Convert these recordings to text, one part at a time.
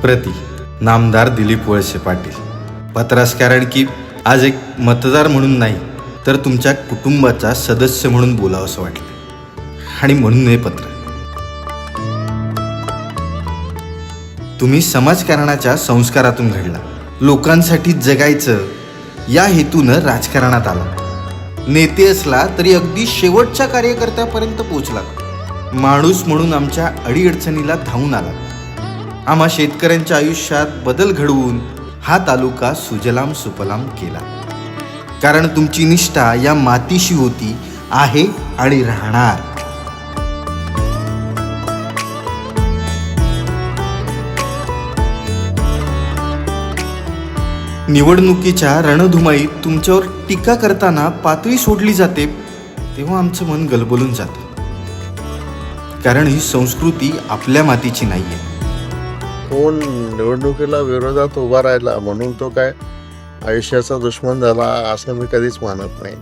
प्रति नामदार दिलीप वळसे पाटील. पत्रास कारण की आज एक मतदार म्हणून नाही तर तुमच्या कुटुंबाचा सदस्य म्हणून बोलावं असं वाटलं आणि म्हणून हे पत्र. तुम्ही समाजकारणाच्या संस्कारातून घडला. लोकांसाठी जगायचं या हेतूनं राजकारणात आला. नेते असला तरी अगदी शेवटच्या कार्यकर्त्यापर्यंत पोचला माणूस म्हणून आमच्या अडीअडचणीला धावून आला. आम्हा शेतकऱ्यांच्या आयुष्यात बदल घडवून हा तालुका सुजलाम सुफलाम केला. कारण तुमची निष्ठा या मातीशी होती आहे आणि राहणार. निवडणुकीच्या रणधुमाईत तुमच्यावर टीका करताना पातळी सोडली जाते तेव्हा आमचं मन गलबलून जातं. कारण ही संस्कृती आपल्या मातीची नाहीये. कोण निवडणुकीला विरोधात उभा राहिला म्हणून तो काय आयुष्याचा दुश्मन झाला असं मी कधीच मानत नाही.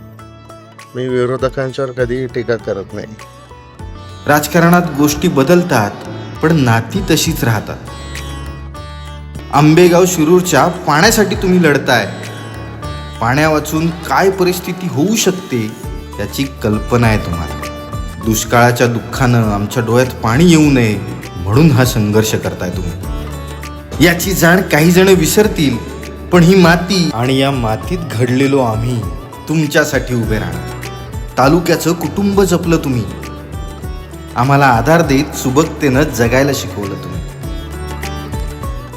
मी विरोधकांच्यावर कधीही टीका करत नाही. राजकारणात गोष्टी बदलतात पण नाती तशीच राहतात. आंबेगाव शिरूरच्या पाण्यासाठी तुम्ही लढताय. पाण्या वाचून काय परिस्थिती होऊ शकते याची कल्पना आहे तुम्हाला. दुष्काळाच्या दुःखानं आमच्या डोळ्यात पाणी येऊ नये म्हणून हा संघर्ष करताय तुम्ही. याची जाण काही जण विसरतील पण ही माती आणि या मातीत घडलेलो आम्ही तुमच्यासाठी उभे राहणार. तालुक्याचं कुटुंब जपलं तुम्ही. आम्हाला आधार देत सुबकतेनं जगायला शिकवलं तुम्ही.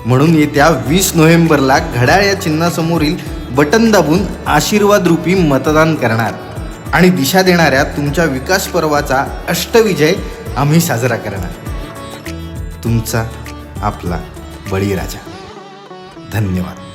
म्हणून येत्या वीस नोव्हेंबरला घड्याळ या चिन्हासमोरील बटन दाबून आशीर्वाद रूपी मतदान करणार आणि दिशा देणाऱ्या तुमच्या विकास पर्वाचा अष्टविजय आम्ही साजरा करणार. तुमचा आपला. बळीराजा. धन्यवाद.